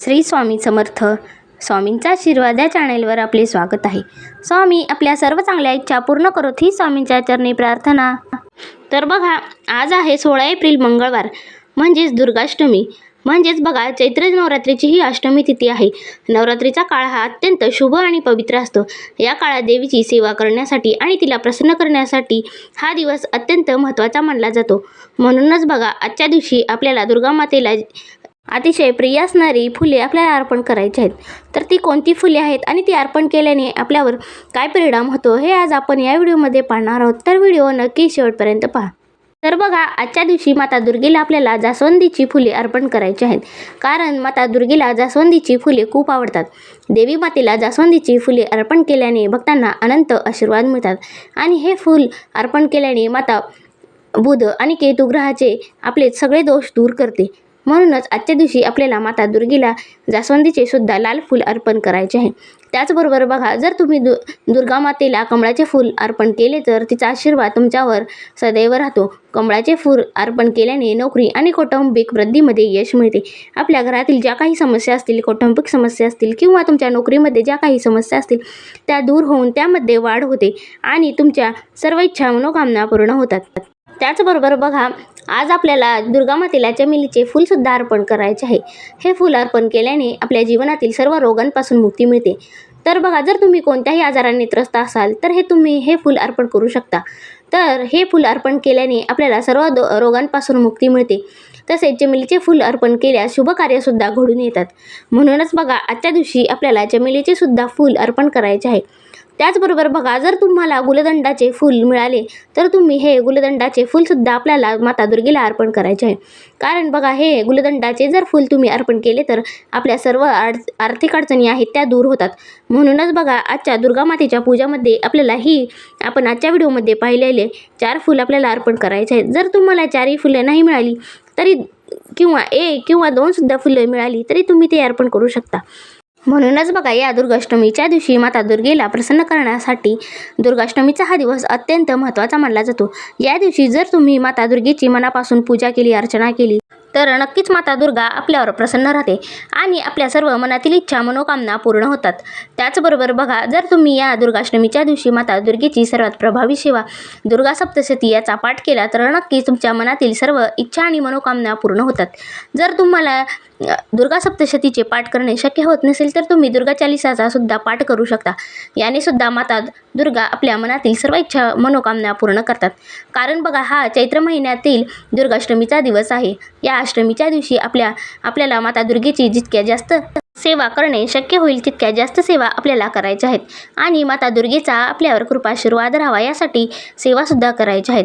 श्री स्वामी समर्थ. स्वामींचा आशीर्वाद या चॅनेलवर आपले स्वागत आहे. स्वामी आपल्या सर्व चांगल्या इच्छा पूर्ण करोत ही स्वामींच्या चरणी प्रार्थना. तर बघा आज आहे सोळा एप्रिल मंगळवार म्हणजेच दुर्गाष्टमी. म्हणजेच बघा चैत्र नवरात्रीची ही अष्टमी तिथी आहे. नवरात्रीचा काळ हा अत्यंत शुभ आणि पवित्र असतो. या काळात देवीची सेवा करण्यासाठी आणि तिला प्रसन्न करण्यासाठी हा दिवस अत्यंत महत्त्वाचा मानला जातो. म्हणूनच बघा आजच्या दिवशी आपल्याला दुर्गा मातेला अतिशय प्रिय असणारी फुले आपल्याला अर्पण करायची आहेत. तर ती कोणती फुले आहेत आणि ती अर्पण केल्याने आपल्यावर काय परिणाम होतो हे आज आपण या व्हिडिओमध्ये पाहणार आहोत. तर व्हिडिओ नक्की शेवटपर्यंत पहा. तर बघा आजच्या दिवशी माता दुर्गेला आपल्याला जास्वंदीची फुले अर्पण करायची आहेत. कारण माता दुर्गेला जास्वंदीची फुले खूप आवडतात. देवी मातेला जास्वंदीची फुले अर्पण केल्याने भक्तांना अनंत आशीर्वाद मिळतात. आणि हे फूल अर्पण केल्याने माता बुध आणि केतू ग्रहाचे आपले सगळे दोष दूर करते. म्हणूनच आजच्या दिवशी आपल्याला माता दुर्गेला जास्वंदीचे सुद्धा लाल फूल अर्पण करायचे आहे. त्याचबरोबर बघा जर तुम्ही दु दुर्गा मातेला कमळाचे फूल अर्पण केले तर तिचा आशीर्वाद तुमच्यावर सदैव राहतो. कमळाचे फूल अर्पण केल्याने नोकरी आणि कौटुंबिक वृद्धीमध्ये यश मिळते. आपल्या घरातील ज्या काही समस्या असतील कौटुंबिक समस्या असतील किंवा तुमच्या नोकरीमध्ये ज्या काही समस्या असतील त्या दूर होऊन त्यामध्ये वाढ होते आणि तुमच्या सर्व इच्छा मनोकामना पूर्ण होतात. त्याचबरोबर बघा आज आपल्याला दुर्गामातेला चमेलीचे फूलसुद्धा अर्पण करायचे आहे. हे फूल अर्पण केल्याने आपल्या जीवनातील सर्व रोगांपासून मुक्ती मिळते. तर बघा जर तुम्ही कोणत्याही आजाराने त्रस्त असाल तर हे तुम्ही हे फूल अर्पण करू शकता. तर हे फूल अर्पण केल्याने आपल्याला सर्व दो रोगांपासून मुक्ती मिळते. तसेच चमेलीचे फूल अर्पण केल्यास शुभकार्यसुद्धा घडून येतात. म्हणूनच बघा आजच्या दिवशी आपल्याला चमेलीचे सुद्धा फूल अर्पण करायचे आहे. त्याचबरोबर बघा जर तुम्हाला गुलदंडाचे फूल मिळाले तर तुम्ही हे गुलदंडाचे फूलसुद्धा आपल्याला माता दुर्गेला अर्पण करायचे आहे. कारण बघा हे गुलदंडाचे जर फूल तुम्ही अर्पण केले तर आपल्या सर्व आड आर्थिक अडचणी आहेत त्या दूर होतात. म्हणूनच बघा आजच्या दुर्गा मातेच्या पूजामध्ये आपल्याला ही आपण आजच्या व्हिडिओमध्ये पाहिलेले चार फुलं आपल्याला अर्पण करायचे आहेत. जर तुम्हाला चारही फुले नाही मिळाली तरी किंवा एक किंवा दोनसुद्धा फुलं मिळाली तरी तुम्ही ते अर्पण करू शकता. म्हणूनच बघा या दुर्गाष्टमीच्या दिवशी माता दुर्गेला प्रसन्न करण्यासाठी दुर्गाष्टमीचा हा दिवस अत्यंत महत्त्वाचा मानला जातो. या दिवशी जर तुम्ही माता दुर्गेची मनापासून पूजा केली अर्चना केली तर नक्कीच माता दुर्गा आपल्यावर प्रसन्न राहते आणि आपल्या सर्व मनातील इच्छा मनोकामना पूर्ण होतात. त्याचबरोबर बघा जर तुम्ही या दुर्गाष्टमीच्या दिवशी माता दुर्गेची सर्वात प्रभावी सेवा दुर्गा सप्तशती याचा पाठ केला तर नक्कीच तुमच्या मनातील सर्व इच्छा आणि मनोकामना पूर्ण होतात. जर तुम्हाला दुर्गा सप्तशतीचे पाठ करणे शक्य होत नसेल तर तुम्ही दुर्गा चालिसाचा सुद्धा पाठ करू शकता. याने सुद्धा माता दुर्गा आपल्या मनातील सर्व इच्छा मनोकामना पूर्ण करतात. कारण बघा हा चैत्र महिन्यातील दुर्गाष्टमीचा दिवस आहे. या अष्टमीच्या दिवशी आपल्या आपल्याला माता दुर्गेची जितक्या जास्त सेवा करणे शक्य होईल तितक्या जास्त सेवा आपल्याला करायच्या आहेत. आणि माता दुर्गेचा आपल्यावर कृपाशीर्वाद राहावा यासाठी सेवासुद्धा करायच्या आहेत.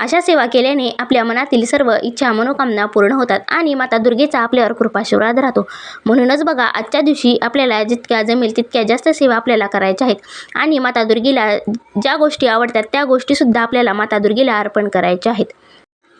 अशा सेवा केल्याने आपल्या मनातील सर्व इच्छा मनोकामना पूर्ण होतात आणि माता दुर्गेचा आपल्यावर कृपाशीर्वाद राहतो. म्हणूनच बघा आजच्या दिवशी आपल्याला जितक्या जमेल तितक्या जास्त सेवा आपल्याला करायच्या आहेत. आणि माता दुर्गेला ज्या गोष्टी आवडतात त्या गोष्टीसुद्धा आपल्याला माता दुर्गेला अर्पण करायच्या आहेत.